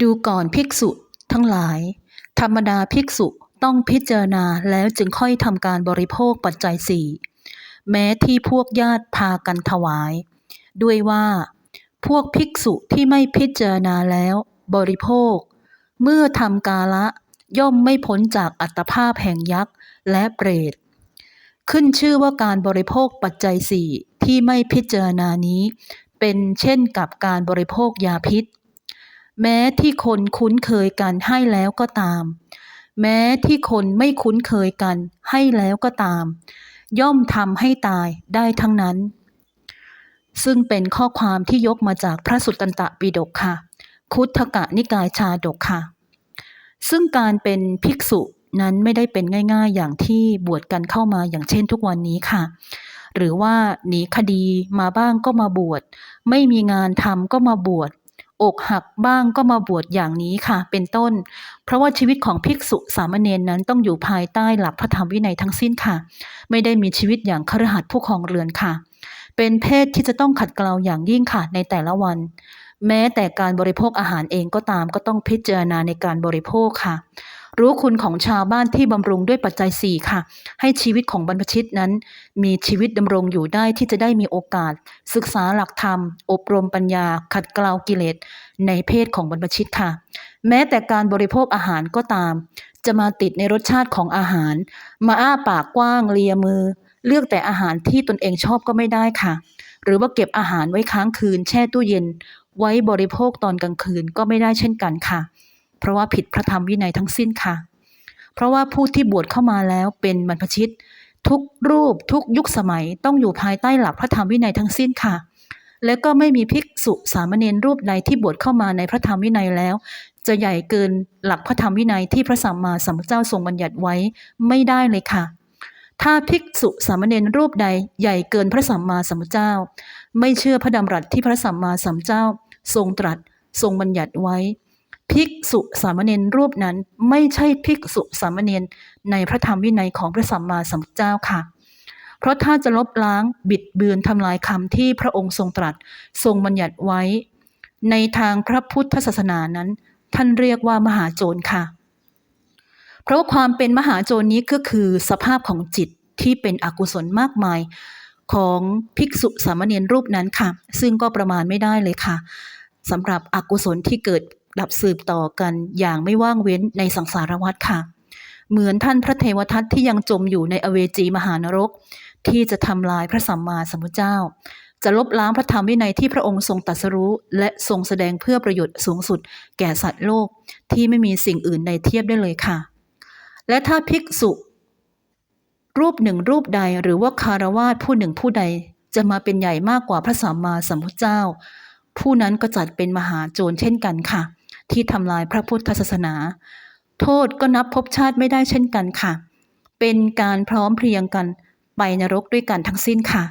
ดูก่อนภิกษุทั้งหลาย ธรรมดาภิกษุต้องพิจารณาแล้วจึงค่อยทำการบริโภคปัจจัยสี่แม้ที่พวกญาติพากันถวาย ด้วยว่า พวกภิกษุที่ไม่พิจารณาแล้ว บริโภค เมื่อทำกาละย่อมไม่พ้นจากอัตภาพแห่งยักษ์และเปรต ขึ้นชื่อว่าการบริโภคปัจจัยสี่ที่ไม่พิจารณานี้ เป็นเช่นกับการบริโภคยาพิษ แม้ที่คนคุ้นเคยกันให้แล้วก็ตาม แม้ที่คนไม่คุ้นเคยกันให้แล้วก็ตาม ย่อมทำให้ตายได้ทั้งนั้น ซึ่งเป็นข้อความที่ยกมาจากพระสุตตันตปิฎกค่ะ คุทธกะนิกายชาดกค่ะ ซึ่งการเป็นภิกษุนั้นไม่ได้เป็นง่าย ๆ อย่างที่บวชกันเข้ามาอย่างเช่นทุกวันนี้ค่ะ หรือว่าหนีคดีมาบ้างก็มาบวช ไม่มีงานทำก็มาบวช อกหักบ้างก็มาบวชอย่างนี้ค่ะ เป็นต้น เพราะว่าชีวิตของภิกษุสามเณรนั้นต้องอยู่ภายใต้หลักพระธรรมวินัยทั้งสิ้นค่ะ ไม่ได้มีชีวิตอย่างคฤหัสถ์ผู้ครองเรือนค่ะ เป็นเพศที่จะต้องขัดเกลาอย่างยิ่งค่ะในแต่ละวัน แม้แต่การบริโภคอาหารเองก็ตามก็ต้องพิจารณาในการบริโภคค่ะ รู้คุณของชาวบ้านที่บำรุงด้วยปัจจัยสี่ค่ะ ให้ชีวิตของบรรพชิตนั้น มีชีวิตดำรงอยู่ได้ที่จะได้มีโอกาส ศึกษาหลักธรรม อบรมปัญญา ขัดเกลากิเลส ในเพศของบรรพชิตค่ะ แม้แต่การบริโภคอาหารก็ตาม จะมาติดในรสชาติของอาหาร มาอ้าปากกว้างเลียมือ เลือกแต่อาหารที่ตนเองชอบก็ไม่ได้ค่ะ หรือว่าเก็บอาหารไว้ค้างคืน แช่ตู้เย็น ไว้บริโภคตอนกลางคืนก็ไม่ได้เช่นกันค่ะ เพราะว่าผิดพระธรรมวินัยทั้งสิ้นค่ะ เพราะว่าผู้ที่บวชเข้ามาแล้วเป็นบรรพชิต ทุกรูปทุกยุคสมัยต้องอยู่ภายใต้หลักพระธรรมวินัยทั้งสิ้นค่ะ และก็ไม่มีภิกษุสามเณรรูปใดที่บวชเข้ามาในพระธรรมวินัยแล้ว จะใหญ่เกินหลักพระธรรมวินัยที่พระสัมมาสัมพุทธเจ้าทรงบัญญัติไว้ไม่ได้เลยค่ะถ้าภิกษุสามเณรรูปใดใหญ่เกินพระสัมมาสัมพุทธเจ้า ไม่เชื่อพระดำรัสที่พระสัมมาสัมพุทธเจ้า ทรงตรัสทรงบัญญัติไว้ ภิกษุสามเณรรูปนั้นไม่ใช่ภิกษุสามเณรในพระธรรมวินัยของพระสัมมาสัมพุทธเจ้าค่ะ เพราะถ้าจะลบล้างบิดเบือนทำลายคำที่พระองค์ทรงตรัสทรงบัญญัติไว้ ในทางพระพุทธศาสนานั้น ท่านเรียกว่ามหาโจรค่ะ เพราะว่าความเป็นมหาโจรนี้ก็คือสภาพของจิตที่เป็นอกุศลมากมายของภิกษุสามเณรรูปนั้นค่ะ ซึ่งก็ประมาณไม่ได้เลยค่ะสำหรับอกุศลที่เกิด ดับสืบต่อกันอย่างไม่ว่างเว้นในสังสารวัฏค่ะ เหมือนท่านพระเทวทัตที่ยังจมอยู่ในอเวจีมหานรก ที่จะทำลายพระสัมมาสัมพุทธเจ้า จะลบล้างพระธรรมวินัยที่พระองค์ทรงตรัสรู้ และทรงแสดงเพื่อประโยชน์สูงสุด แก่สัตว์โลกที่ไม่มีสิ่งอื่นใดเทียบได้เลยค่ะ และถ้าภิกษุ รูปหนึ่งรูปใดหรือว่าคารวาสผู้หนึ่งผู้ใดจะมาเป็นใหญ่มากกว่าพระสัมมาสัมพุทธเจ้า ผู้นั้นก็จัดเป็นมหาโจรเช่นกันค่ะ ที่ทำลายพระพุทธศาสนา โทษก็นับภพชาติไม่ได้เช่นกันค่ะ เป็นการพร้อมเพรียงกันไปนรกด้วยกันทั้งสิ้นค่ะ